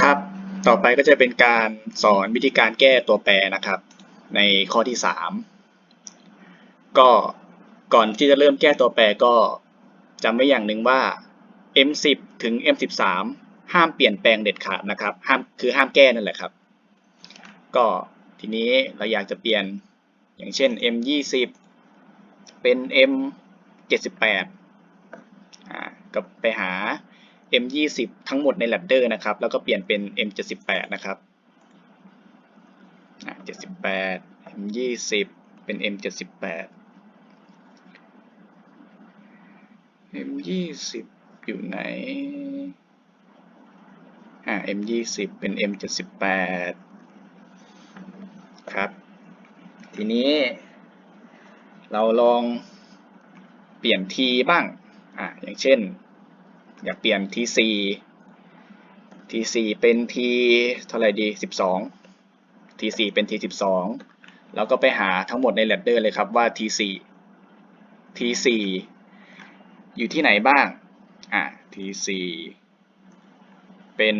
ครับ ต่อไปก็จะเป็นการสอนวิธีการแก้ตัวแปรนะครับ ในข้อที่สามก็ก่อนที่จะเริ่มแก้ตัวแปรก็จำไว้อย่างหนึ่งว่า M10 ถึง M13 ห้ามเปลี่ยนแปลงเด็ดขาดนะครับ ห้ามคือห้ามแก้นั่นแหละครับ ก็ทีนี้เราอยากจะเปลี่ยนอย่างเช่น M20 เป็น M78 อ่าก็ไปหา M20 ทั้งหมดในแลดเดอร์นะครับ แล้วก็เปลี่ยนเป็น M78 นะครับ78 M20 เป็น M78 M20 อยู่ไหนอ่า M20 เป็น M78 ครับ ทีนี้เราลองเปลี่ยน T บ้างอ่าอย่างเช่น อยากเปลี่ยน T4 T4 เป็น T เท่าไหร่ดี 12 T4 เป็น T12 แล้วก็ไปหาทั้งหมดในแลดเดอร์เลยครับว่า T4 T4 อยู่ที่ไหนบ้าง อะ T4 เป็น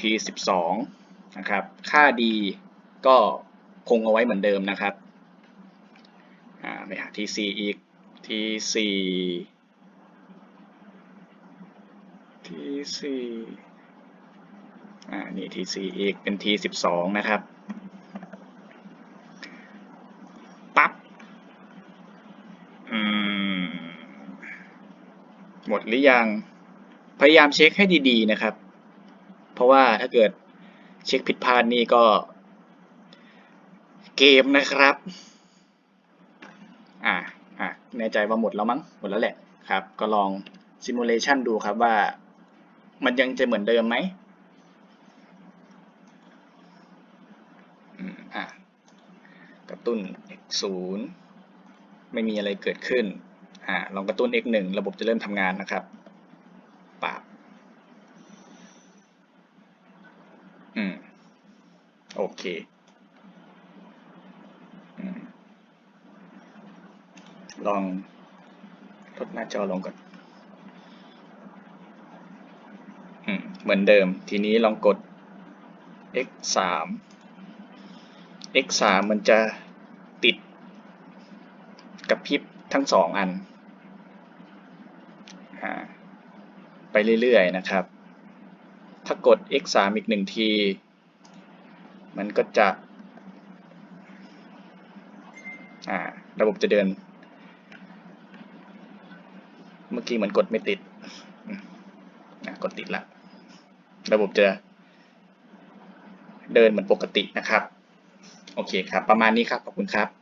T12 นะครับ ค่าดีก็คงเอาไว้เหมือนเดิมนะครับ อ่า ไปหา T4 อีก T4 T4 อ่า นี่ T4 อีก เป็น T12 นะครับ ปั๊บ อืม หมดหรือยัง พยายามเช็คให้ดีๆนะครับ เพราะว่าถ้าเกิดเช็คผิดพลาดนี่ก็ เกมนะครับ อ่าอ่าแน่ใจว่าหมดแล้วมั้ง หมดแล้วแหละครับ ก็ลองซิมูเลชันดูครับว่า มันยังจะเหมือนเดิมไหมอะกระตุ้น x 0ไม่มีอะไรเกิดขึ้นอ่าลองกระตุ้น x 1ระบบจะเริ่มทำงานนะครับปาบอืมโอเคอลองลดหน้าจอลงก่อน อืม เหมือนเดิม ทีนี้ลองกด x 3 x 3มันจะติดกับพริบทั้งสองอันอไปเรื่อยๆนะครับ ถ้ากด x 3อีกหนึ่งที มันก็จะระบบจะเดิน เมื่อกี้เหมือนกดไม่ติด กดติดละ ระบบจะเดินเหมือนปกตินะครับ โอเคครับ ประมาณนี้ครับ ขอบคุณครับ